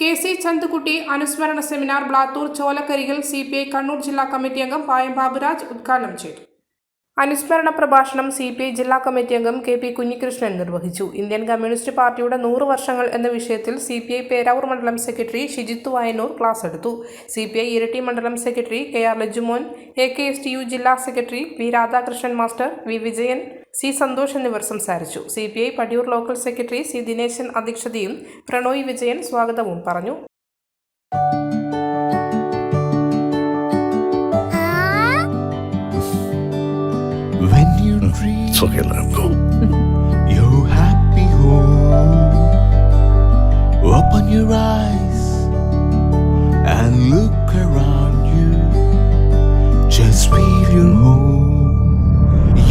K C Chandukutty അനുസ്മരണ seminar Blathur ചോലക്കരികിൽ C P I Kannur ജില്ലാ കമ്മിറ്റി അംഗം പായം ബാബുരാജ് ഉദ്ഘാടനം ചെയ്തു. അനുസ്മരണ പ്രഭാഷണം സി പി ഐ ജില്ലാ കമ്മിറ്റി അംഗം കെ പി കുഞ്ഞികൃഷ്ണൻ നിർവഹിച്ചു. ഇന്ത്യൻ കമ്മ്യൂണിസ്റ്റ് പാർട്ടിയുടെ നൂറ് വർഷങ്ങൾ എന്ന വിഷയത്തിൽ സി പി ഐ പേരാവൂർ മണ്ഡലം സെക്രട്ടറി ഷിജിത്ത് വായനൂർ ക്ലാസ് എടുത്തു. സി പി ഐ ഇരട്ടി മണ്ഡലം secretary K R Lajumon A K S T U ജില്ലാ secretary V Radhakrishnan master V Vijayan C Santhosh എന്നിവർ സംസാരിച്ചു. C P I Padiyur local secretary C Dineshan അധ്യക്ഷതയും Pranoy Vijayan സ്വാഗതവും പറഞ്ഞു. When you dream